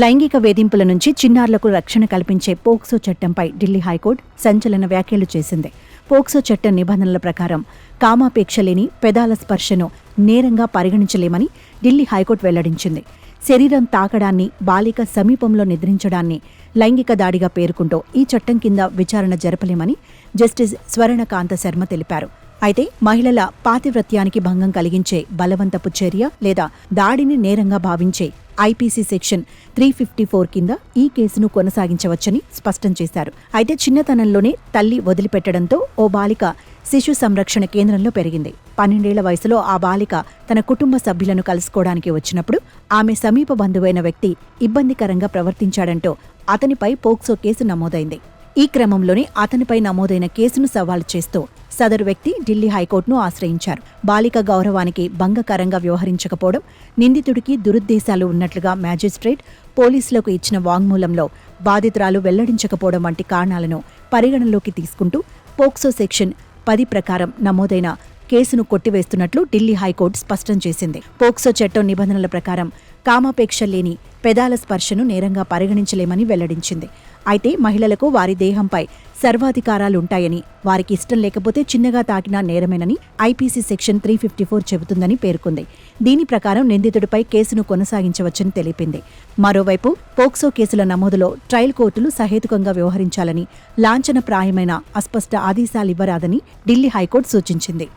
లైంగిక వేధింపుల నుంచి చిన్నారులకు రక్షణ కల్పించే పోక్సో చట్టంపై ఢిల్లీ హైకోర్టు సంచలన వ్యాఖ్యలు చేసింది. పోక్సో చట్టం నిబంధనల ప్రకారం కామాపేక్ష లేని పెదాల స్పర్శను నేరంగా పరిగణించలేమని ఢిల్లీ హైకోర్టు వెల్లడించింది. శరీరం తాకడాన్ని బాలిక సమీపంలో నిద్రించడాన్ని లైంగిక దాడిగా పేర్కొంటూ ఈ చట్టం కింద విచారణ జరపలేమని జస్టిస్ స్వర్ణకాంత శర్మ తెలిపారు. అయితే మహిళల పాతివ్రత్యానికి భంగం కలిగించే బలవంతపు చర్య లేదా దాడిని నేరంగా భావించే IPC section three fifty four కింద ఈ కేసును కొనసాగించవచ్చని స్పష్టం చేశారు. అయితే చిన్నతనంలోనే తల్లి వదిలిపెట్టడంతో ఓ బాలిక శిశు సంరక్షణ కేంద్రంలో పెరిగింది. పన్నెండేళ్ళ వయసులో ఆ బాలిక తన కుటుంబ సభ్యులను కలుసుకోవడానికి వచ్చినప్పుడు ఆమె సమీప బంధువైన వ్యక్తి ఇబ్బందికరంగా ప్రవర్తించాడంటూ అతనిపై పోక్సో కేసు నమోదైంది. ఈ క్రమంలోనే అతనిపై నమోదైన కేసును సవాల్ చేస్తూ సదరు వ్యక్తి ఢిల్లీ హైకోర్టును ఆశ్రయించారు. బాలిక గౌరవానికి భంగకరంగా వ్యవహరించకపోవడం నిందితుడికి దురుద్దేశాలు ఉన్నట్లుగా మ్యాజిస్ట్రేట్ పోలీసులకు ఇచ్చిన వాంగ్మూలంలో బాధితురాలు వెల్లడించకపోవడం వంటి కారణాలను పరిగణనలోకి తీసుకుంటూ పోక్సో సెక్షన్ పది ప్రకారం నమోదైన కేసును కొట్టివేస్తున్నట్లు ఢిల్లీ హైకోర్టు స్పష్టం చేసింది. పోక్సో చట్టం నిబంధనల ప్రకారం కామాపేక్ష లేని పెదాల స్పర్శను నేరంగా పరిగణించలేమని వెల్లడించింది. అయితే మహిళలకు వారి దేహంపై సర్వాధికారాలుంటాయని వారికి ఇష్టం లేకపోతే చిన్నగా తాకినా నేరమేనని IPC section three fifty four చెబుతుందని పేర్కొంది. దీని ప్రకారం నిందితుడిపై కేసును కొనసాగించవచ్చని తెలిపింది. మరోవైపు పోక్సో కేసుల నమోదులో ట్రయల్ కోర్టులు సహేతుకంగా వ్యవహరించాలని లాంఛనప్రాయమైన అస్పష్ట ఆదేశాలివ్వరాదని ఢిల్లీ హైకోర్టు సూచించింది.